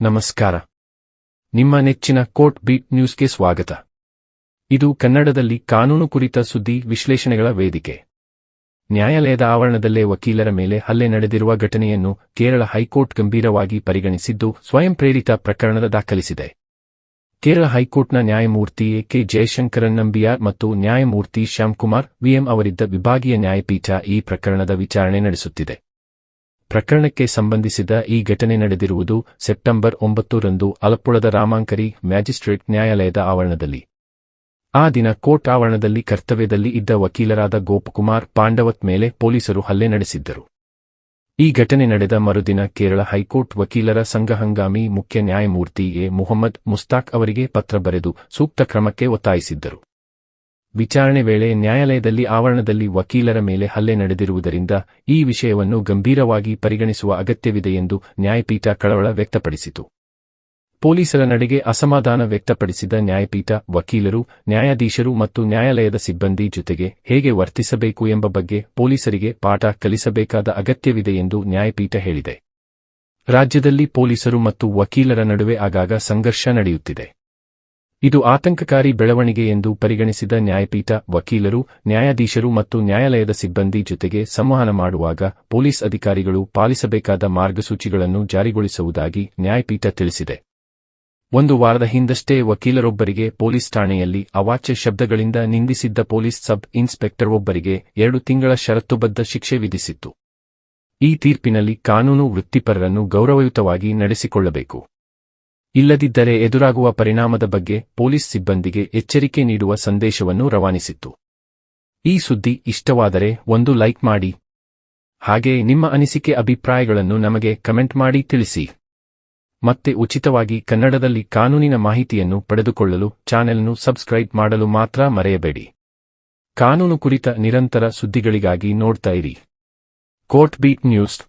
ನಮಸ್ಕಾರ. ನಿಮ್ಮ ನೆಚ್ಚಿನ ಕೋರ್ಟ್ ಬೀಟ್ ನ್ಯೂಸ್ಗೆ ಸ್ವಾಗತ. ಇದು ಕನ್ನಡದಲ್ಲಿ ಕಾನೂನು ಕುರಿತ ಸುದ್ದಿ ವಿಶ್ಲೇಷಣೆಗಳ ವೇದಿಕೆ. ನ್ಯಾಯಾಲಯದ ಆವರಣದಲ್ಲೇ ವಕೀಲರ ಮೇಲೆ ಹಲ್ಲೆ ನಡೆದಿರುವ ಘಟನೆಯನ್ನು ಕೇರಳ ಹೈಕೋರ್ಟ್ ಗಂಭೀರವಾಗಿ ಪರಿಗಣಿಸಿದ್ದು ಸ್ವಯಂ ಪ್ರೇರಿತ ಪ್ರಕರಣದ ದಾಖಲಿಸಿದೆ. ಕೇರಳ ಹೈಕೋರ್ಟ್ನ ನ್ಯಾಯಮೂರ್ತಿ ಎ ಕೆ ಜಯಶಂಕರನ್ ನಂಬಿಯಾರ್ ಮತ್ತು ನ್ಯಾಯಮೂರ್ತಿ ಶ್ಯಾಮ್ಕುಮಾರ್ ವಿಎಂ ಅವರಿದ್ದ ವಿಭಾಗೀಯ ನ್ಯಾಯಪೀಠ ಈ ಪ್ರಕರಣದ ವಿಚಾರಣೆ ನಡೆಸುತ್ತಿದೆ. ಪ್ರಕರಣಕ್ಕೆ ಸಂಬಂಧಿಸಿದ ಈ ಘಟನೆ ನಡೆದಿರುವುದು ಸೆಪ್ಟೆಂಬರ್ ಒಂಬತ್ತರಂದು ಅಲಪ್ಪುಳದ ರಾಮಾಂಕರಿ ಮ್ಯಾಜಿಸ್ಟ್ರೇಟ್ ನ್ಯಾಯಾಲಯದ ಆವರಣದಲ್ಲಿ. ಆ ದಿನ ಕೋರ್ಟ್ ಆವರಣದಲ್ಲಿ ಕರ್ತವ್ಯದಲ್ಲಿ ಇದ್ದ ವಕೀಲರಾದ ಗೋಪಕುಮಾರ್ ಪಾಂಡವತ್ ಮೇಲೆ ಪೊಲೀಸರು ಹಲ್ಲೆ ನಡೆಸಿದ್ದರು. ಈ ಘಟನೆ ನಡೆದ ಮರುದಿನ ಕೇರಳ ಹೈಕೋರ್ಟ್ ವಕೀಲರ ಸಂಘ ಹಂಗಾಮಿ ಮುಖ್ಯ ನ್ಯಾಯಮೂರ್ತಿ ಎ. ಮುಹಮ್ಮದ್ ಮುಸ್ತಾಕ್ ಅವರಿಗೆ ಪತ್ರ ಬರೆದು ಸೂಕ್ತ ಕ್ರಮಕ್ಕೆ ಒತ್ತಾಯಿಸಿದ್ದರು. ವಿಚಾರಣೆ ವೇಳೆ ನ್ಯಾಯಾಲಯದಲ್ಲಿ ಆವರಣದಲ್ಲಿ ವಕೀಲರ ಮೇಲೆ ಹಲ್ಲೆ ನಡೆದಿರುವುದರಿಂದ ಈ ವಿಷಯವನ್ನು ಗಂಭೀರವಾಗಿ ಪರಿಗಣಿಸುವ ಅಗತ್ಯವಿದೆ ಎಂದು ನ್ಯಾಯಪೀಠ ಕಳವಳ ವ್ಯಕ್ತಪಡಿಸಿತು. ಪೊಲೀಸರ ನಡೆಗೆ ಅಸಮಾಧಾನ ವ್ಯಕ್ತಪಡಿಸಿದ ನ್ಯಾಯಪೀಠ ವಕೀಲರು, ನ್ಯಾಯಾಧೀಶರು ಮತ್ತು ನ್ಯಾಯಾಲಯದ ಸಿಬ್ಬಂದಿ ಜೊತೆಗೆ ಹೇಗೆ ವರ್ತಿಸಬೇಕು ಎಂಬ ಬಗ್ಗೆ ಪೊಲೀಸರಿಗೆ ಪಾಠ ಕಲಿಸಬೇಕಾದ ಅಗತ್ಯವಿದೆ ಎಂದು ನ್ಯಾಯಪೀಠ ಹೇಳಿದೆ. ರಾಜ್ಯದಲ್ಲಿ ಪೊಲೀಸರು ಮತ್ತು ವಕೀಲರ ನಡುವೆ ಆಗಾಗ ಸಂಘರ್ಷ ನಡೆಯುತ್ತಿದೆ. ಇದು ಆತಂಕಕಾರಿ ಬೆಳವಣಿಗೆ ಎಂದು ಪರಿಗಣಿಸಿದ ನ್ಯಾಯಪೀಠ ವಕೀಲರು, ನ್ಯಾಯಾಧೀಶರು ಮತ್ತು ನ್ಯಾಯಾಲಯದ ಸಿಬ್ಬಂದಿ ಜೊತೆಗೆ ಸಂವಹನ ಮಾಡುವಾಗ ಪೊಲೀಸ್ ಅಧಿಕಾರಿಗಳು ಪಾಲಿಸಬೇಕಾದ ಮಾರ್ಗಸೂಚಿಗಳನ್ನು ಜಾರಿಗೊಳಿಸುವುದಾಗಿ ನ್ಯಾಯಪೀಠ ತಿಳಿಸಿದೆ. ಒಂದು ವಾರದ ಹಿಂದಷ್ಟೇ ವಕೀಲರೊಬ್ಬರಿಗೆ ಪೊಲೀಸ್ ಠಾಣೆಯಲ್ಲಿ ಅವಾಚ್ಯ ಶಬ್ದಗಳಿಂದ ನಿಂದಿಸಿದ್ದ ಪೊಲೀಸ್ ಸಬ್ ಇನ್ಸ್ಪೆಕ್ಟರ್ ಒಬ್ಬರಿಗೆ ಎರಡು ತಿಂಗಳ ಷರತ್ತುಬದ್ಧ ಶಿಕ್ಷೆ ವಿಧಿಸಿತ್ತು. ಈ ತೀರ್ಪಿನಲ್ಲಿ ಕಾನೂನು ವೃತ್ತಿಪರರನ್ನು ಗೌರವಯುತವಾಗಿ ನಡೆಸಿಕೊಳ್ಳಬೇಕು. ಇಲ್ಲದಿದ್ದರೆ ಎದುರಾಗುವ ಪರಿಣಾಮದ ಬಗ್ಗೆ ಪೊಲೀಸ್ ಸಿಬ್ಬಂದಿಗೆ ಎಚ್ಚರಿಕೆ ನೀಡುವ ಸಂದೇಶವನ್ನು ರವಾನಿಸಿತ್ತು. ಈ ಸುದ್ದಿ ಇಷ್ಟವಾದರೆ ಒಂದು ಲೈಕ್ ಮಾಡಿ. ಹಾಗೆ ನಿಮ್ಮ ಅನಿಸಿಕೆ ಅಭಿಪ್ರಾಯಗಳನ್ನು ನಮಗೆ ಕಮೆಂಟ್ ಮಾಡಿ ತಿಳಿಸಿ. ಮತ್ತೆ ಉಚಿತವಾಗಿ ಕನ್ನಡದಲ್ಲಿ ಕಾನೂನಿನ ಮಾಹಿತಿಯನ್ನು ಪಡೆದುಕೊಳ್ಳಲು ಚಾನೆಲ್ನು ಸಬ್ಸ್ಕ್ರೈಬ್ ಮಾಡಲು ಮಾತ್ರ ಮರೆಯಬೇಡಿ. ಕಾನೂನು ಕುರಿತ ನಿರಂತರ ಸುದ್ದಿಗಳಿಗಾಗಿ ನೋಡ್ತಾ ಇರಿ. Court beat news.